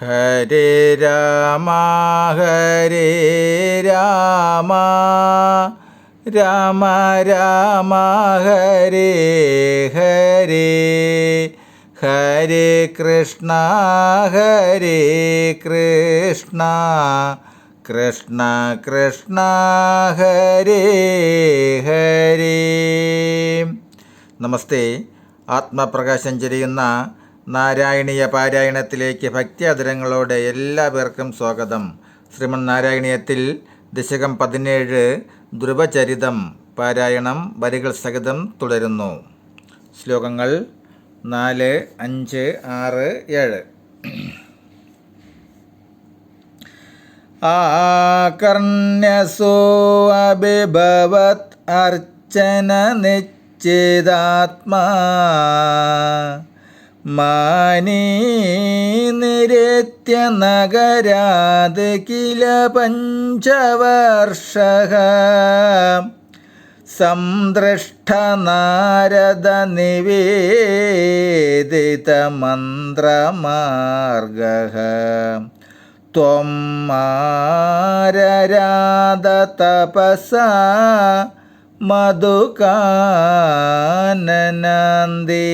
ഹരേ രാമ ഹരേ രാമ. രാമ രാമ ഹരേ ഹരേ. ഹരേ കൃഷ്ണ ഹരേ കൃഷ്ണ. കൃഷ്ണ കൃഷ്ണ ഹരേ ഹരേ. നമസ്തേ. ആത്മപ്രകാശം ചെരിയുന്ന നാരായണീയ പാരായണത്തിലേക്ക് ഭക്തിയാദരങ്ങളോടെ എല്ലാ പേർക്കും സ്വാഗതം. ശ്രീമൻ നാരായണീയത്തിൽ ദശകം പതിനേഴ് ധ്രുവചരിതം പാരായണം വരികൾ സഹിതം തുടരുന്നു. ശ്ലോകങ്ങൾ നാല് അഞ്ച് ആറ് ഏഴ്. ആകർണ്യസോ അഭിഭവത് അർച്ചന നിശ്ചിതാത്മാ മാനീ നിരത്യ നഗരാത് കില പഞ്ചവർഷ സംദൃഷ്ട നാരദ നിവേദിത മന്ത്രമാർഗ. ത്വം മാരരാധ തപസ മധുകാനനന്ദേ.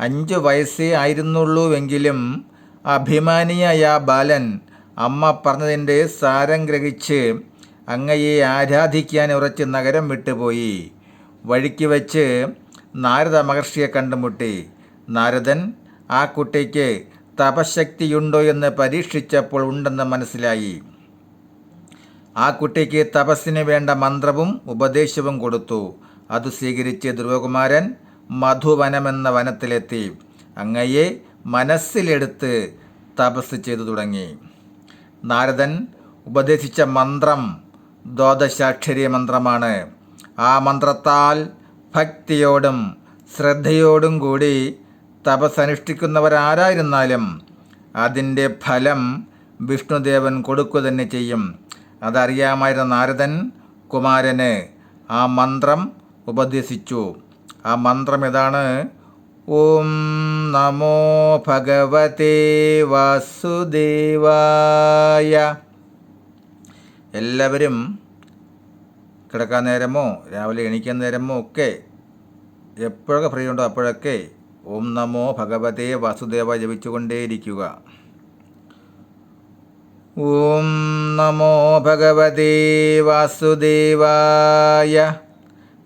അഞ്ചു വയസ്സേ ആയിരുന്നുള്ളൂവെങ്കിലും അഭിമാനിയായ ബാലൻ അമ്മ പറഞ്ഞതിന്റെ സാരം ഗ്രഹിച്ച് അങ്ങയെ ആരാധിക്കാൻ ഉറച്ച് നഗരം വിട്ടുപോയി. വഴിക്ക് വച്ച് നാരദ മഹർഷിയെ കണ്ടുമുട്ടി. നാരദൻ ആ കുട്ടിക്ക് തപശക്തിയുണ്ടോ എന്ന് പരീക്ഷിച്ചപ്പോൾ ഉണ്ടെന്ന് മനസ്സിലായി. ആ കുട്ടിക്ക് തപസ്സിന് വേണ്ട മന്ത്രവും ഉപദേശവും കൊടുത്തു. അത് സ്വീകരിച്ച് ധ്രുവകുമാരൻ മധുവനമെന്ന വനത്തിലെത്തി. അങ്ങയെ മനസ്സിലെടുത്ത് തപസ് ചെയ്തു തുടങ്ങി. നാരദൻ ഉപദേശിച്ച മന്ത്രം ദ്വാദശാക്ഷരി മന്ത്രമാണ്. ആ മന്ത്രത്താൽ ഭക്തിയോടും ശ്രദ്ധയോടും കൂടി തപസ്സനുഷ്ഠിക്കുന്നവരാരായിരുന്നാലും അതിന്റെ ഫലം വിഷ്ണുദേവൻ കൊടുക്കുക തന്നെ ചെയ്യും. അതറിയാമായിരുന്ന നാരദൻ കുമാരന് ആ മന്ത്രം ഉപദേശിച്ചു. ആ മന്ത്രം ഇതാണ് ഓം നമോ ഭഗവതേ വാസുദേവായ. എല്ലാവരും കിടക്കാൻ നേരമോ? രാവിലെ എണീക്കാൻ നേരമോ ഒക്കെ? എപ്പോഴൊക്കെ ഫ്രീ ഉണ്ടോ അപ്പോഴൊക്കെ? ഓം നമോ ഭഗവതേ വാസുദേവ ജപിച്ചുകൊണ്ടേയിരിക്കുക. ഓം നമോ ഭഗവതേ വാസുദേവായ.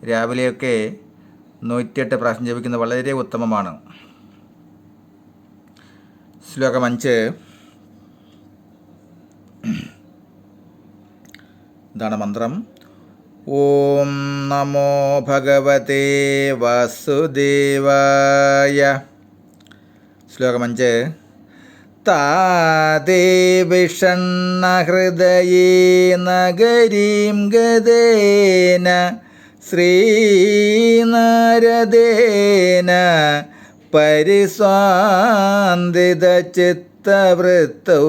രാവിലെയൊക്കെ നൂറ്റിയെട്ട് പ്രാവശ്യം ജപിക്കുന്നത് വളരെ ഉത്തമമാണ്. ശ്ലോകം അഞ്ച്. ഇതാണ് മന്ത്രം. ഓം നമോ ഭഗവതേ വാസുദേവായ. ശ്ലോകം അഞ്ച്. താതേ വിഷണ്ണഹൃദയേ നഗരീം ഗതേന ശ്രീനാരദേന പരിസ്വാന്തിതചിത്തവൃത്തൗ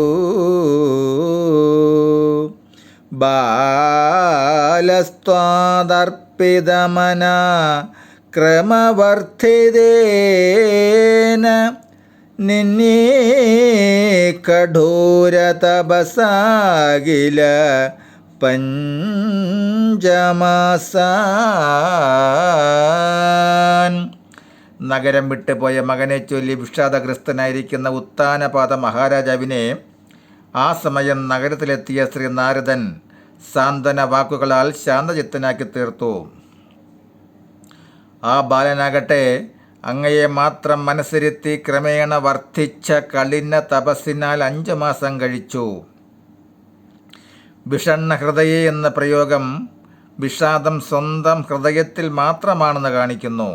ബാലസ്ത്വാദർപ്പിതമന ക്രമവർദ്ധിതേന നിന്നേ കഠോരതപസാകില പഞ്ചമാസാൻ. നഗരം വിട്ടുപോയ മകനെ ചൊല്ലി വിഷാദഗ്രസ്തനായിരിക്കുന്ന ഉത്താനപാത മഹാരാജാവിനെ ആ സമയം നഗരത്തിലെത്തിയ ശ്രീ നാരദൻ സാന്ത്വന വാക്കുകളാൽ ശാന്തചിത്തനാക്കി തീർത്തു. ആ ബാലനാകട്ടെ അങ്ങയെ മാത്രം മനസ്സിരുത്തി ക്രമേണ വർദ്ധിച്ച കളിന തപസ്സിനാൽ അഞ്ചു മാസം കഴിച്ചു. വിഷണ്ണ ഹൃദയ എന്ന പ്രയോഗം വിഷാദം സ്വന്തം ഹൃദയത്തിൽ മാത്രമാണെന്ന് കാണിക്കുന്നു.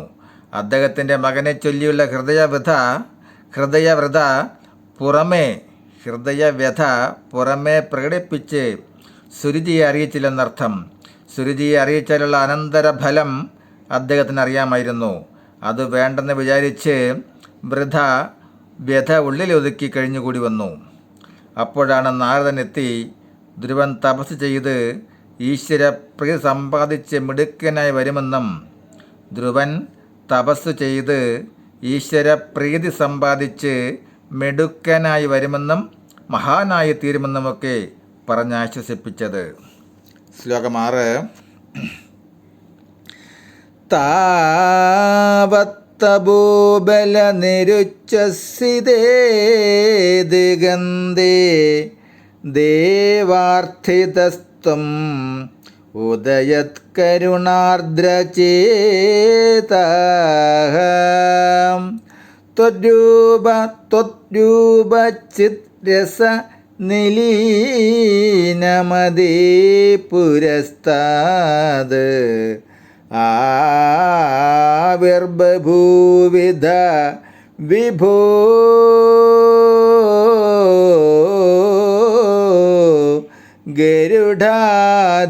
അദ്ദേഹത്തിന്റെ മകനെ ചൊല്ലിയുള്ള ഹൃദയവ്യഥ ഹൃദയവ്രത പുറമേ ഹൃദയവ്യഥ പുറമേ പ്രകടിപ്പിച്ച് സുരുചിയെ അറിയിച്ചില്ലെന്നർത്ഥം. സുരുചിയെ അറിയിച്ചാലുള്ള അനന്തരഫലം അദ്ദേഹത്തിന് അറിയാമായിരുന്നു അത് വേണ്ടെന്ന് വിചാരിച്ച് വൃഥ വ്യഥ ഉള്ളിലൊതുക്കി കഴിഞ്ഞുകൂടി വന്നു. അപ്പോഴാണ് നാരദനെത്തി ധ്രുവൻ തപസ് ചെയ്ത് ഈശ്വരപ്രീതി സമ്പാദിച്ച് മിടുക്കനായി വരുമെന്നും ധ്രുവൻ തപസ് ചെയ്ത് ഈശ്വരപ്രീതി സമ്പാദിച്ച് മിടുക്കനായി വരുമെന്നും മഹാനായി തീരുമെന്നുമൊക്കെ പറഞ്ഞാശ്വസിപ്പിച്ചത്. ശ്ലോകം ആറ്. താവത്തഭൂബല നിരുച്ചസിതേ ദിഗന്ധേ ദേവാർത്ഥിതസ്ത്വം ഉദയത്കരുണാർദ്രചേത ത്വരൂപ ത്വരൂപചിത്രസ നിലീനമതേ പുരസ്താത് ആവിർബഭൂവിധ വിഭോ ഗരുഡാതിരൂഢകം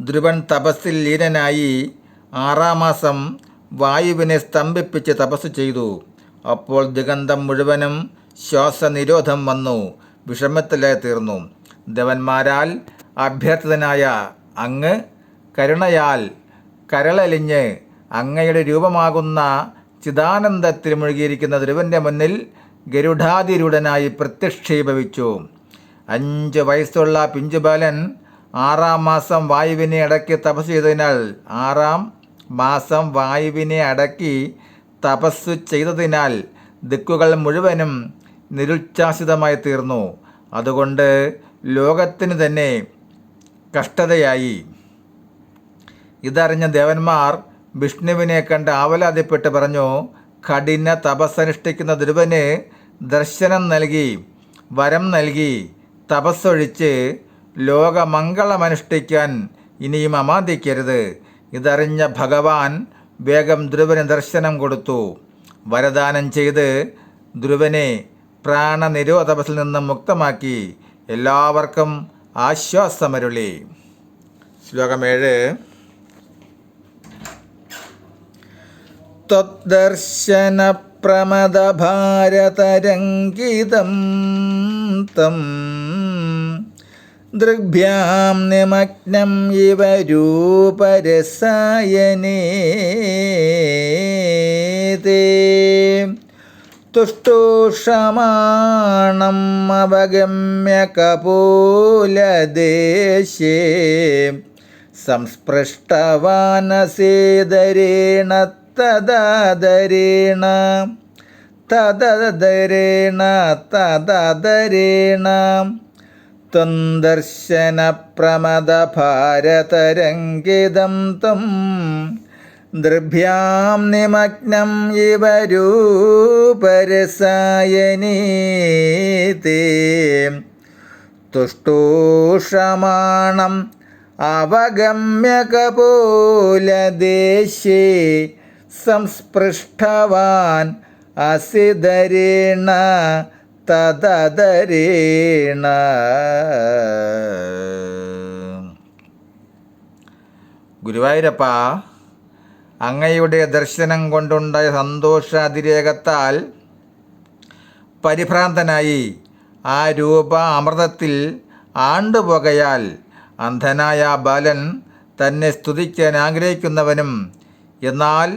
ധ്രുവൻ തപസ്സിൽ ലീനനായി ആറാം മാസം വായുവിനെ സ്തംഭിപ്പിച്ച് തപസ് ചെയ്തു. അപ്പോൾ ദിഗന്ധം മുഴുവനും ശ്വാസനിരോധം വന്നു. വിഷമത്തിലായി തീർന്നു. ദേവന്മാരാൽ അഭ്യർത്ഥിതനായ അങ്ങ് കരുണയാൽ കരളലിഞ്ഞ് അങ്ങയുടെ രൂപമാകുന്ന ചിദാനന്ദത്തിൽ മുഴുകിയിരിക്കുന്ന ധ്രുവന്റെ മുന്നിൽ ഗരുഡാതിരുടനായി പ്രത്യക്ഷീഭവിച്ചു. അഞ്ച് വയസ്സുള്ള പിഞ്ചുബാലൻ ആറാം മാസം വായുവിനെ അടക്കി തപസ് ചെയ്തതിനാൽ ആറാം മാസം വായുവിനെ അടക്കി തപസ് ചെയ്തതിനാൽ ദിക്കുകൾ മുഴുവനും നിരുച്ഛാസിതമായി തീർന്നു. അതുകൊണ്ട് ലോകത്തിന് തന്നെ കഷ്ടതയായി. ഇതറിഞ്ഞ ദേവന്മാർ വിഷ്ണുവിനെ കണ്ട് ആവലാതിപ്പെട്ട് പറഞ്ഞു കഠിന തപസ്സനുഷ്ഠിക്കുന്ന ധ്രുവന് ദർശനം നൽകി വരം നൽകി തപസ്സൊഴിച്ച് ലോകമംഗളമനുഷ്ഠിക്കാൻ ഇനിയും അമാദിക്കരുത് ഇതറിഞ്ഞ ഭഗവാൻ വേഗം ധ്രുവന് ദർശനം കൊടുത്തു. വരദാനം ചെയ്ത് ധ്രുവനെ പ്രാണനിരോധപസിൽ നിന്നും മുക്തമാക്കി. എല്ലാവർക്കും ആശ്വാസമരുളി. ശ്ലോകം त्वद्दर्शनप्रमदभारतरङ्गितं तं दृग्भ्यां निमग्नम् इव रूपरसायने ते तुष्टुषमाणम् अवगम्य कपोलदेशे संस्पृष्टवानसेदरेण തദാദരേണ. തദാദരേണ തദാദരേണ. ഭാരതരംഗിതം തും ദൃഭ്യാം നിമഗ്നം ഇവ രൂപരസായനീതേ തുഷ്ടൂഷമാണം അവഗമ്യകപോലദേശേ. സംസ്പൃഷ്ടവാൻ അസിധരേണ തദധരേണ ഗുരുവായൂരപ്പ അങ്ങയുടെ ദർശനം കൊണ്ടുണ്ടായ സന്തോഷ അതിരേകത്താൽ പരിഭ്രാന്തനായി ആ രൂപ അമൃതത്തിൽ ആണ്ടുപോകയാൽ അന്ധനായ ബാലൻ തന്നെ സ്തുതിക്കാൻ ആഗ്രഹിക്കുന്നവനും എന്നാൽ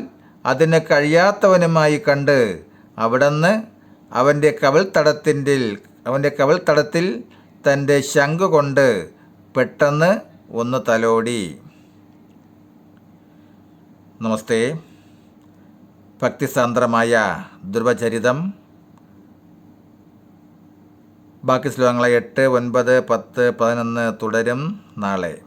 അതിന് കഴിയാത്തവനുമായി കണ്ട് അവിടുന്ന് അവന്റെ കവിൾത്തടത്തിന്റെ അവന്റെ കവിൾത്തടത്തിൽ തന്റെ ശംഖു കൊണ്ട് പെട്ടെന്ന് ഒന്ന് തലോടി. നമസ്തേ. ഭക്തിസാന്ദ്രമായ ധ്രുവചരിതം ബാക്കി ശ്ലോകങ്ങളെ എട്ട് ഒൻപത് പത്ത് പതിനൊന്ന് തുടരും നാളെ.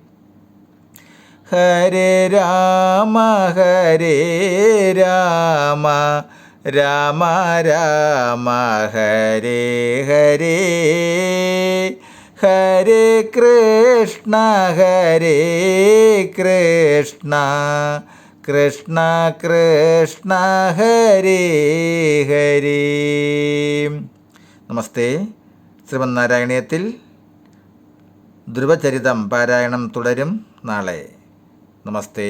ഹരേ രാമ ഹരേ രാമ രാമ രാമ ഹരേ ഹരേ ഹരേ കൃഷ്ണ ഹരേ കൃഷ്ണ കൃഷ്ണ കൃഷ്ണ ഹരേ ഹരേ. നമസ്തേ. ശ്രീമന്നാരായണീയത്തിൽ ധ്രുവചരിതം പാരായണം തുടരും നാളെ. നമസ്തേ